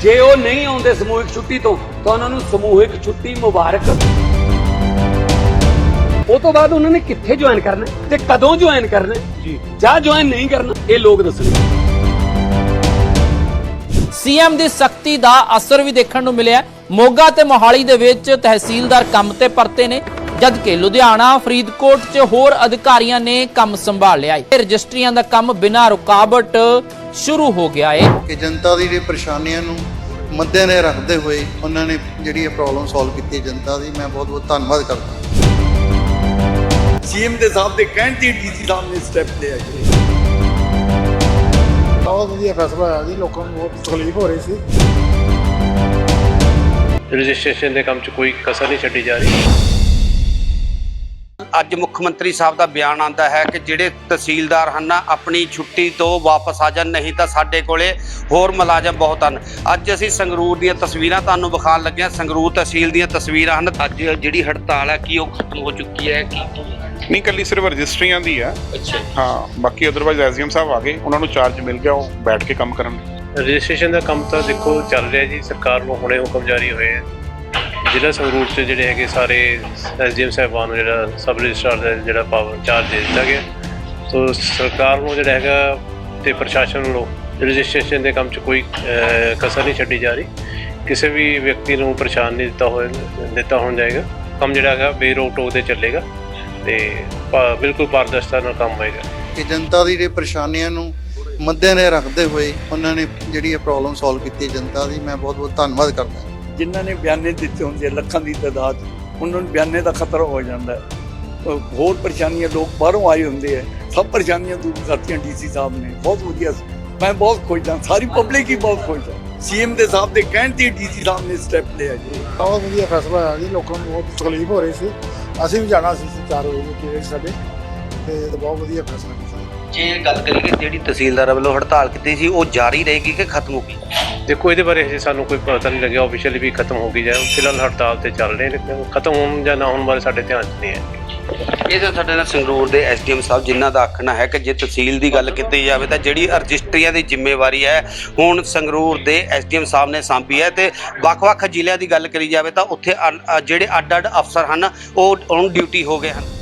ਜੇ ਉਹ ਨਹੀਂ ਆਉਂਦੇ ਸਮੂਹਿਕ ਛੁੱਟੀ ਤੋਂ ਤਾਂ ਉਹਨਾਂ ਨੂੰ ਸਮੂਹਿਕ ਛੁੱਟੀ ਮੁਬਾਰਕ। ਉਹ ਤੋਂ ਬਾਅਦ ਉਹਨਾਂ ਨੇ ਕਿੱਥੇ ਜੁਆਇਨ ਕਰਨਾ ਤੇ ਕਦੋਂ ਜੁਆਇਨ ਕਰਨਾ? ਜੀ। ਜਾਂ ਜੁਆਇਨ ਨਹੀਂ ਕਰਨਾ ਇਹ ਲੋਕ ਦੱਸਣਗੇ। ਸੀਐਮ ਦੀ ਸਖਤੀ ਦਾ ਅਸਰ ਵੀ ਦੇਖਣ ਨੂੰ ਮਿਲਿਆ ਮੋਗਾ ਤੇ ਮੋਹਾਲੀ ਦੇ ਵਿੱਚ ਤਹਿਸੀਲਦਾਰ ਕੰਮ ਤੇ ਪਰਤੇ ਨੇ। ਜਦਕਿ ਲੁਧਿਆਣਾ ਫਰੀਦਕੋਟ 'ਚ ਹੋਰ ਅਧਿਕਾਰੀਆਂ ਨੇ ਕੰਮ ਸੰਭਾਲ ਲਿਆ ਹੈ ਰਜਿਸਟਰੀਆਂ ਦਾ ਕੰਮ ਬਿਨਾਂ ਰੁਕਾਵਟ ਸ਼ੁਰੂ ਹੋ ਗਿਆ ਹੈ। ਕਿ ਜਨਤਾ ਦੀ ਜਿਹੜੀ ਪਰੇਸ਼ਾਨੀਆਂ ਨੂੰ ਮੱਦੇ ਨੇ ਰੱਖਦੇ ਹੋਏ ਉਹਨਾਂ ਨੇ ਜਿਹੜੀ ਇਹ ਪ੍ਰੋਬਲਮ ਸੋਲਵ ਕੀਤੀ ਜਨਤਾ ਦੀ ਮੈਂ ਬਹੁਤ ਬਹੁਤ ਧੰਨਵਾਦ ਕਰਦਾ ਸੀਐਮ ਦੇ ਸਾਹਿਬ ਦੇ ਕਹਿਣ ਤੇ ਡੀਸੀ ਸਾਹਿਬ ਨੇ ਸਟੈਪ ਲਿਆ ਜੀ ਬਹੁਤ ਵਧੀਆ ਫੈਸਲਾ ਹੋਇਆ ਜੀ ਲੋਕਾਂ ਨੂੰ ਬਹੁਤ ਤਕਲੀਫ ਹੋ ਰਹੀ ਸੀ। ਰਜਿਸਟ੍ਰੇਸ਼ਨ ਦੇ ਕੰਮ 'ਚ ਕੋਈ ਕਸਰ ਨਹੀਂ ਛੱਡੀ ਜਾ ਰਹੀ। ਅੱਜ ਮੁੱਖ ਮੰਤਰੀ ਸਾਹਿਬ ਦਾ ਬਿਆਨ ਆਂਦਾ ਹੈ ਕਿ ਜਿਹੜੇ ਤਹਿਸੀਲਦਾਰ ਹਨ ਆਪਣੀ ਛੁੱਟੀ ਤੋਂ ਵਾਪਸ ਆ ਜਾਣ ਨਹੀਂ ਤਾਂ ਸਾਡੇ ਕੋਲੇ ਹੋਰ ਮੁਲਾਜ਼ਮ ਬਹੁਤ ਹਨ। ਅੱਜ ਅਸੀਂ ਸੰਗਰੂਰ ਦੀਆਂ ਤਸਵੀਰਾਂ ਤੁਹਾਨੂੰ ਵਿਖਾਉਣ ਲੱਗੇ ਹਾਂ। ਸੰਗਰੂਰ ਤਹਿਸੀਲ ਦੀਆਂ ਤਸਵੀਰਾਂ ਹਨ। ਅੱਜ ਜਿਹੜੀ ਹੜਤਾਲ ਹੈ ਕੀ ਉਹ ਖਤਮ ਹੋ ਚੁੱਕੀ ਹੈ ਕੀ ਨਹੀਂ ਕੱਲੀ ਸਿਰਫ ਰਜਿਸਟਰੀਆਂ ਦੀ ਆ ਹਾਂ ਬਾਕੀ ਅਦਰਵਾਈਜ਼ ਐਸਡੀਐਮ ਸਾਹਿਬ ਆ ਗਏ ਉਹਨਾਂ ਨੂੰ ਚਾਰਜ ਮਿਲ ਗਿਆ ਉਹ ਬੈਠ ਕੇ ਕੰਮ ਕਰਨ ਰਜਿਸਟ੍ਰੇਸ਼ਨ ਦਾ ਕੰਮ ਤਾਂ ਦੇਖੋ ਚੱਲ ਰਿਹਾ ਜੀ ਸਰਕਾਰ ਨੂੰ ਹੁਣੇ ਹੁਕਮ ਜਾਰੀ ਹੋਏ ਹੈ। ਜ਼ਿਲ੍ਹਾ ਸੰਗਰੂਰ 'ਚ ਜਿਹੜੇ ਹੈਗੇ ਸਾਰੇ ਐਸਡੀਐਮ ਸਾਹਿਬਾਨ ਨੂੰ ਜਿਹੜਾ ਸਬ ਰਜਿਸਟਰਾਰ ਦਾ ਜਿਹੜਾ ਪਾਵਰ ਚਾਰਜ ਦੇ ਦਿੱਤਾ ਗਿਆ। ਸੋ ਸਰਕਾਰ ਨੂੰ ਜਿਹੜਾ ਹੈਗਾ ਤੇ ਪ੍ਰਸ਼ਾਸਨ ਨੂੰ ਰਜਿਸਟ੍ਰੇਸ਼ਨ ਦੇ ਕੰਮ 'ਚ ਕੋਈ ਕਸਰ ਨਹੀਂ ਛੱਡੀ ਜਾ ਰਹੀ। ਕਿਸੇ ਵੀ ਵਿਅਕਤੀ ਨੂੰ ਪਰੇਸ਼ਾਨ ਨਹੀਂ ਦਿੱਤਾ ਹੋਇਆ, ਦਿੱਤਾ ਹੋਣ ਜਾਏਗਾ। ਕੰਮ ਜਿਹੜਾ ਹੈਗਾ ਬੇਰੋਕ ਟੋਕ ਤੇ ਚੱਲੇਗਾ ਤੇ ਬਿਲਕੁਲ ਪਾਰਦਰਸ਼ਤਾ ਨਾਲ ਕੰਮ ਹੋਏਗਾ। ਕਿ ਜਨਤਾ ਦੀ ਜਿਹੜੀ ਪਰੇਸ਼ਾਨੀਆਂ ਨੂੰ ਮੱਦੇ ਨੇ ਰੱਖਦੇ ਹੋਏ ਉਹਨਾਂ ਨੇ ਜਿਹੜੀ ਇਹ ਪ੍ਰੋਬਲਮ ਸੋਲਵ ਕੀਤੀ ਹੈ ਜਨਤਾ ਦੀ, ਮੈਂ ਬਹੁਤ ਬਹੁਤ ਧੰਨਵਾਦ ਕਰਦਾ। ਜਿਨ੍ਹਾਂ ਨੇ ਬਿਆਨੇ ਦਿੱਤੇ ਹੁੰਦੇ ਆ, ਲੱਖਾਂ ਦੀ ਤਾਦਾਦ ਉਹਨਾਂ ਨੂੰ ਬਿਆਨੇ ਦਾ ਖਤਰਾ ਹੋ ਜਾਂਦਾ ਹੈ। ਹੋਰ ਪਰੇਸ਼ਾਨੀਆਂ ਲੋਕ ਬਾਹਰੋਂ ਆਏ ਹੁੰਦੇ ਆ ਸਭ ਪਰੇਸ਼ਾਨੀਆਂ ਦੂਰ ਕਰਤੀਆਂ ਡੀਸੀ ਸਾਹਿਬ ਨੇ। ਬਹੁਤ ਵਧੀਆ ਸੀ। ਮੈਂ ਬਹੁਤ ਖੁਸ਼ ਹਾਂ ਸਾਰੀ ਪਬਲਿਕ ਹੀ ਬਹੁਤ ਖੁਸ਼ ਹੈ। ਸੀਐਮ ਦੇ ਸਾਹਿਬ ਦੇ ਕਹਿਣ ਤੇ ਡੀਸੀ ਸਾਹਿਬ ਨੇ ਸਟੈਪ ਲਿਆ ਜੀ। ਬਹੁਤ ਵਧੀਆ ਫੈਸਲਾ ਹੋਇਆ ਜੀ ਲੋਕਾਂ ਨੂੰ ਬਹੁਤ ਤਕਲੀਫ ਹੋ ਰਹੀ ਸੀ। ਅਸੀਂ ਵੀ ਜਾਣਾ ਸੀ 4 ਵਜੇ ਦੇ ਪੀਰੀਅਡ ਸਾਡੇ ਤੇ ਬਹੁਤ ਵਧੀਆ ਫੈਸਲਾ ਕੀਤਾ ਜੇ। ਗੱਲ ਕਰੀਏ ਜਿਹੜੀ ਤਹਿਸੀਲਦਾਰ ਵੱਲੋਂ ਹੜਤਾਲ ਕੀਤੀ ਸੀ ਉਹ ਜਾਰੀ ਰਹੇਗੀ ਕਿ ਖਤਮ ਹੋ ਗਈ? ਦੇਖੋ, ਇਹਦੇ ਬਾਰੇ ਹਜੇ ਸਾਨੂੰ ਕੋਈ ਪਤਾ ਨਹੀਂ ਲੱਗਿਆ। ਆਫੀਸ਼ੀਅਲੀ ਵੀ ਖਤਮ ਹੋ ਗਈ ਜਾਂ ਫਿਲਹਾਲ ਹੜਤਾਲ ਤੇ ਚੱਲ ਰਹੇ ਨੇ। ਖਤਮ ਹੋਣ ਜਾਂ ਨਾ ਹੋਣ ਬਾਰੇ ਸਾਡੇ ਧਿਆਨ 'ਚ ਨਹੀਂ ਹੈ। ਇਹ ਤਾਂ ਸਾਡੇ ਨਾਲ ਸੰਗਰੂਰ ਦੇ ਐਸਡੀਐਮ ਸਾਹਿਬ ਜਿਨ੍ਹਾਂ ਦਾ ਆਖਣਾ ਹੈ ਕਿ ਜੇ ਤਹਿਸੀਲ ਦੀ ਗੱਲ ਕੀਤੀ ਜਾਵੇ ਤਾਂ ਜਿਹੜੀ ਰਜਿਸਟਰੀਆਂ ਦੀ ਜ਼ਿੰਮੇਵਾਰੀ ਹੈ, ਹੁਣ ਸੰਗਰੂਰ ਦੇ ਐਸਡੀਐਮ ਸਾਹਿਬ ਨੇ ਸਾਂਭੀ ਹੈ ਤੇ ਵੱਖ-ਵੱਖ ਜ਼ਿਲ੍ਹਿਆਂ ਦੀ ਗੱਲ ਕਰੀ ਜਾਵੇ ਤਾਂ ਉੱਥੇ ਅ- ਜਿਹੜੇ ਅੱਡ-ਅੱਡ ਅਫਸਰ ਹਨ, ਉਹ ਔਨ ਡਿਊਟੀ ਹੋ ਗਏ ਹਨ।